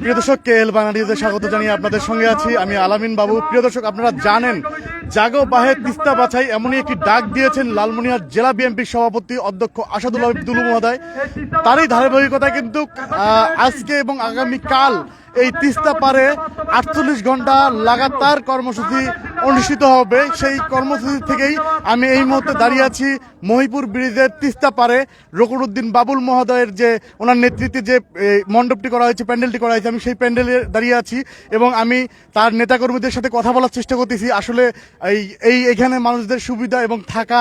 প্রিয় দর্শক কে এল বাঙালিতে স্বাগত জানিয়ে আপনাদের সঙ্গে আছি। আমি আলামিন বাবু। প্রিয় দর্শক আপনারা জানেন জাগো বাহে তিস্তা বাছাই এমনই একটি ডাক দিয়েছেন লালমনিরহাট জেলা বিএনপির সভাপতি অধ্যক্ষ আসাদুল হাবিব দুলু মহোদয়। তারই ধারাবাহিকতায় কিন্তু আহ, আজকে এবং আগামী কাল এই তিস্তা পারে আটচল্লিশ ঘণ্টা লাগাতার কর্মসূচি অনুষ্ঠিত হবে সেই কর্মসূচি থেকেই আমি এই মুহূর্তে দাঁড়িয়ে আছি মহিপুর ব্রিজের তিস্তা পারে। রকুরুদ্দিন বাবুল মহোদয়ের যে ওনার নেতৃত্বে যে মণ্ডপটি করা হয়েছে প্যান্ডেলটি করা হয়েছে আমি সেই প্যান্ডেলে দাঁড়িয়ে আছি এবং আমি তার নেতাকর্মীদের সাথে কথা বলার চেষ্টা করতেছি। আসলে এই এই এখানে মানুষদের সুবিধা এবং থাকা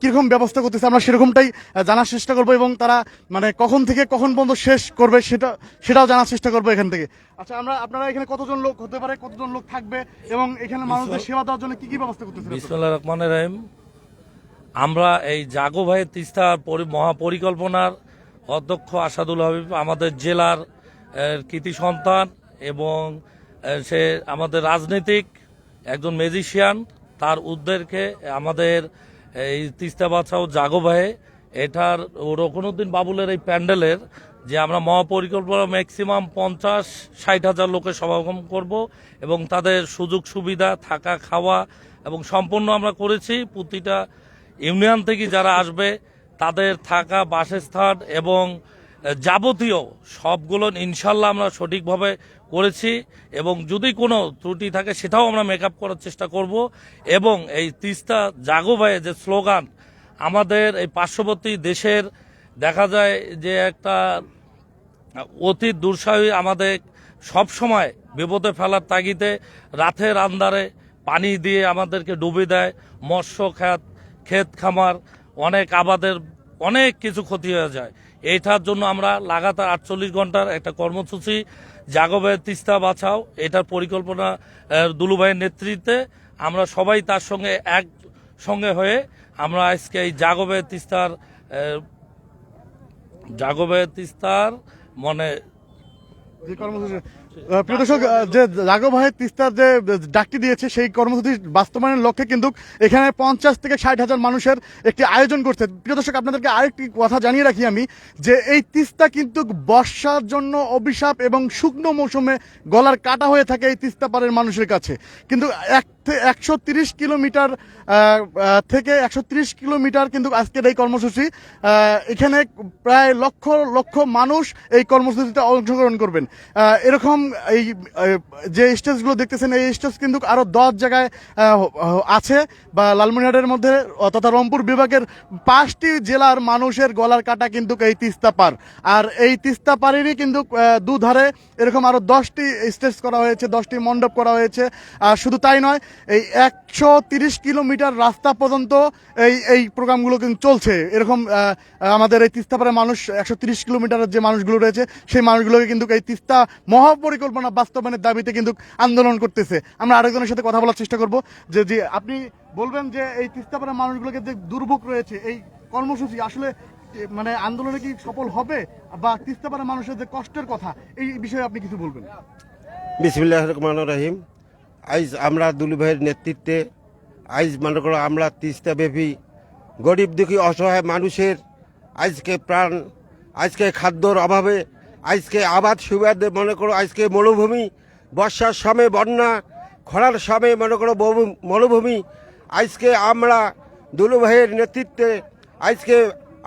কীরকম ব্যবস্থা করতেছে আমরা সেরকমটাই জানার চেষ্টা করব এবং তারা মানে কখন থেকে কখন পর্যন্ত শেষ করবে সেটা সেটাও জানার চেষ্টা করব এখান থেকে। আচ্ছা আমরা আপনারা এখানে কতজন লোক হতে পারে কতজন লোক থাকবে এবং এখানে মানুষদের সেবা দেওয়ার জন্য কি কি ব্যবস্থা করতেছে বিসমুল্লাহ রহমান রহিম, আমরা এই জাগো ভাই তিস্তা পরি- মহাপরিকল্পনার অধ্যক্ষ আসাদুল হাবিব, আমাদের জেলার কৃতি সন্তান এবং সে আমাদের রাজনীতিক একজন ম্যাজিশিয়ান তার উদ্দেরকে আমাদের এই তিস্তা বাছাও জাগো ভাই, এটার রকনুদ্দিন বাবুলের এই প্যান্ডেলের যে আমরা মহাপরিকল্পনা ম্যাক্সিমাম পঞ্চাশ, ষাট হাজার লোকের সমাগম করব এবং তাদের সুযোগ সুবিধা, থাকা, খাওয়া এবং সম্পূর্ণ আমরা করেছি। প্রতিটা ইউনিয়ন থেকে যারা আসবে, তাদের থাকা, বাসস্থান এবং যাবতীয় সবগুলো ইনশাল্লাহ আমরা সঠিকভাবে করেছি এবং যদি কোনো ত্রুটি থাকে সেটাও আমরা মেকআপ করার চেষ্টা করব এবং এই তিস্তা জাগো ভাইয়ের যে স্লোগান, আমাদের এই পার্শ্ববর্তী দেশের দেখা যায় যে একটা অতি দুঃসাহী আমাদের সব সময় বিপদে ফেলার তাগিদে রাতের আন্দারে পানি দিয়ে আমাদেরকে ডুবে দেয়, মৎস্য খাত, ক্ষেত খামার, অনেক আবাদের অনেক কিছু ক্ষতি হয়ে যায়। এইটার জন্য আমরা লাগাতার আটচল্লিশ ঘণ্টার একটা কর্মসূচি। জাগবে তিস্তা বাঁচাও এটার পরিকল্পনা দুলুভাইয়ের নেতৃত্বে আমরা সবাই তার সঙ্গে এক সঙ্গে হয়ে আমরা আজকে এই জাগবে তিস্তার জাগবে তিস্তার মানে যে কর্মসূচি প্রিয় দর্শক যে রাঘব ভাই তিস্তার যে ডাকটি দিয়েছে, সেই কর্মসূচি বাস্তবায়নের লক্ষ্যে কিন্তু এখানে পঞ্চাশ থেকে ষাট হাজার মানুষের একটি আয়োজন করছে। প্রিয় দর্শক, আপনাদেরকে আরেকটি কথা জানিয়ে রাখি আমি, যে এই তিস্তা কিন্তু বর্ষার জন্য অভিশাপ এবং শুকনো মৌসুমে গলার কাটা হয়ে থাকে এই তিস্তা পাড়ের মানুষের কাছে। কিন্তু এক একশো তিরিশ কিলোমিটার থেকে একশো তিরিশ কিলোমিটার কিন্তু আজকের এই কর্মসূচি। এখানে প্রায় লক্ষ লক্ষ মানুষ এই কর্মসূচিতে অংশগ্রহণ করবেন। এরকম এই যে স্টেজগুলো দেখতেছেন, এই স্টেজ কিন্তু আরও দশ জায়গায় আছে বা লালমনিরহাটের মধ্যে তথা রংপুর বিভাগের পাঁচটি জেলার মানুষের গলার কাটা কিন্তু এই তিস্তা পার। আর এই তিস্তা পারেরই কিন্তু দুধারে এরকম আরও দশটি স্টেজ করা হয়েছে, দশটি মণ্ডপ করা হয়েছে। আর শুধু তাই নয় এই একশো কিলোমিটার রাস্তা পর্যন্ত এই এই প্রোগ্রামগুলো কিন্তু চলছে। এরকম আমাদের এই তিস্তাপাড়ার মানুষ একশো তিরিশ কিলোমিটারের যে মানুষগুলো রয়েছে, সেই মানুষগুলোকে কিন্তু এই তিস্তা মহাপরিকল্পনা বাস্তবায়নের দাবিতে কিন্তু আন্দোলন করতেছে। আমরা আরেকজনের সাথে কথা বলার চেষ্টা করব, যে যে আপনি বলবেন যে এই তিস্তাপাড়ার মানুষগুলোকে যে দুর্ভোগ রয়েছে, এই কর্মসূচি আসলে মানে আন্দোলনে কি সফল হবে? বা তিস্তাপাড়ার মানুষের যে কষ্টের কথা, এই বিষয়ে আপনি কিছু বলবেন। বিসমিল্লাহ রহমান রহিম। আইজ আমরা দুলু ভাইয়ের নেতৃত্বে, আইজ মনে করো আমরা তিস্তা ব্যাপী গরিব দুঃখী অসহায় মানুষের আজকে প্রাণ আজকে খাদ্যর অভাবে আজকে আবাদ সুবিধা মনে করো আজকে মরুভূমি, বর্ষার সময় বন্যা, খরার সময় মনে করো মরুভূমি আজকে আমরা দুলু ভাইয়ের নেতৃত্বে আজকে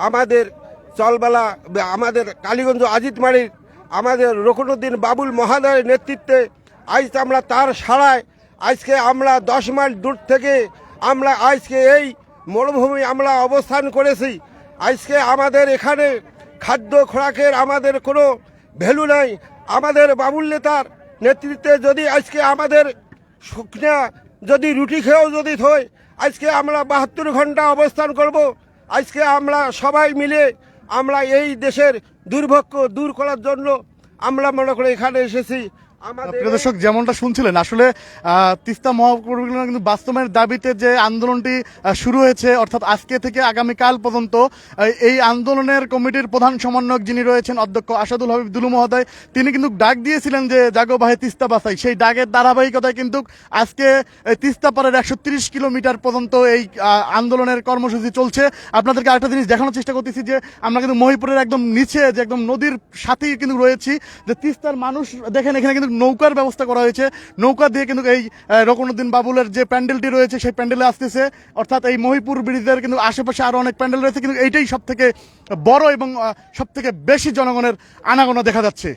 আমাদের চলবালা, আমাদের কালীগঞ্জ আজিতমারির, আমাদের রকুনুদ্দিন বাবুল মহাদয়ের নেতৃত্বে আজ আমরা তার সাড়ায়, আজকে আমরা দশ মাইল দূর থেকে আমরা আজকে এই মরুভূমি আমরা অবস্থান করেছি। আজকে আমাদের এখানে খাদ্য খোরাকের আমাদের কোনো ভ্যালু নাই। আমাদের বাবুল নেতার নেতৃত্বে যদি আজকে আমাদের শুকনা যদি রুটি খেয়েও যদি থই, আজকে আমরা বাহাত্তর ঘণ্টা অবস্থান করব। আজকে আমরা সবাই মিলে আমরা এই দেশের দুর্ভোগ দূর করার জন্য আমরা মনে করে এখানে এসেছি। প্রিয় দর্শক, যেমনটা শুনছিলেন, আসলে তিস্তা মহাপরিকল্পনা কিন্তু বাস্তবায়নের দাবিতে যে আন্দোলনটি শুরু হয়েছে, অর্থাৎ আজকে থেকে আগামীকাল পর্যন্ত এই আন্দোলনের কমিটির প্রধান সমন্বয়ক যিনি রয়েছেন, অধ্যক্ষ আসাদুল হাবিব দুলু মহোদয়, তিনি কিন্তু ডাক দিয়েছিলেন যে, জাগো বাহে তিস্তা বাসাই সেই ডাকের ধারাবাহিকতায় কিন্তু আজকে তিস্তা পাড়ের একশো কিলোমিটার পর্যন্ত এই আন্দোলনের কর্মসূচি চলছে। আপনাদেরকে আরেকটা জিনিস দেখানোর চেষ্টা করতেছি যে, আমরা কিন্তু মহিপুরের একদম নিচে, যে একদম নদীর সাথেই কিন্তু রয়েছি, যে তিস্তার মানুষ, দেখেন, এখানে কিন্তু নৌকার ব্যবস্থা করা হয়েছে। নৌকা দিয়ে কিন্তু এই রকনুদ্দিন বাবুলের যে প্যান্ডেলটি রয়েছে, সেই প্যান্ডেলে আসতেছে। অর্থাৎ এই মহিপুর ব্রিজের কিন্তু আশেপাশে আরও অনেক প্যান্ডেল রয়েছে। কিন্তু এইটাই সব থেকে বড় এবং সব থেকে বেশি জনগণের আনাগোনা দেখা যাচ্ছে।